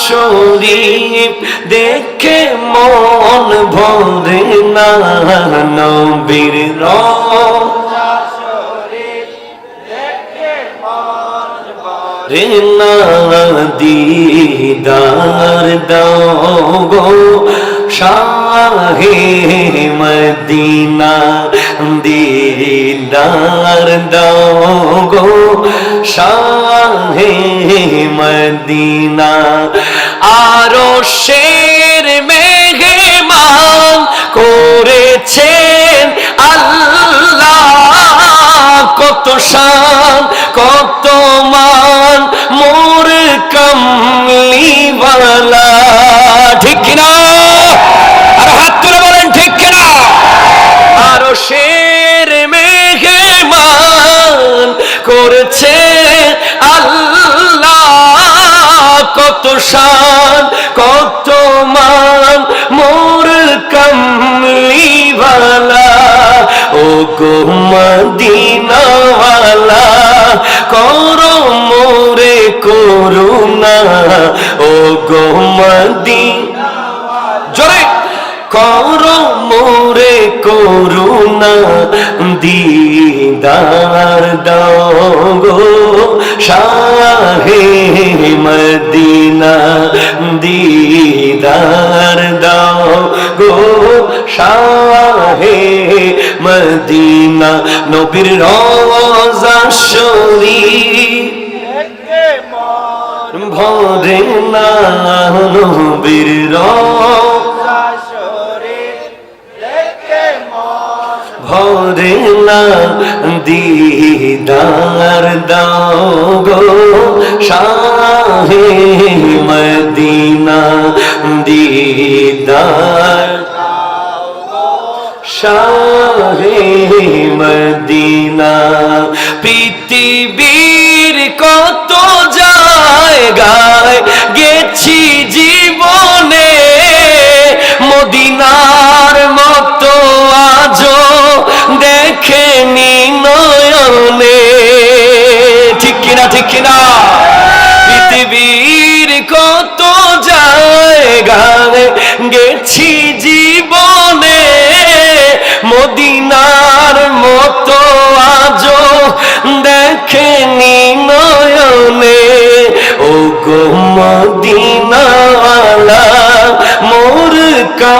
শরীফ দেখে মন ভরে না, নবীর রে না, দিদার দাও শাহে মদিনা, দিদার দাও গো শাহে মদিনা। আরও শের মেঘমান করেছেন আল্লাহ। কত শান, কত মান মোর কমলিওয়ালা ঠিক কিনা? আর হাত তুলে বলেন, ঠিক কিনা? আরও শের মেঘে মান শান কত মান মোর কমলিওয়ালা ও গো মদিনাওয়ালা, করো মোরে করুণা ও গো মদিনা জোরে, করো মোরে করুণা, দিদার দাও গো, শাহে মদিনা দিদার দাও গো শাহে মদিনা, নবীর রওজা শরীফ ভরে না নবীর রওজা ভরে না দিদার দাও গো শাহে মদিনা দিদার। শাহে মদিনা পৃথিবীর কত জায়গায় গেছি জীবনে মোর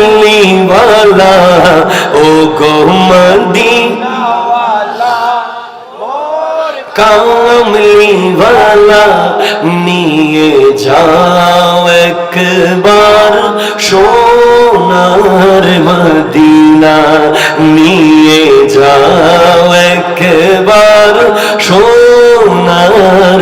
কমলিওয়ালা ও গো মদিনা কামলিওয়ালা নিয়ে যাও একবার সোনার মদিনা নিয়ে যাও একবার সোনার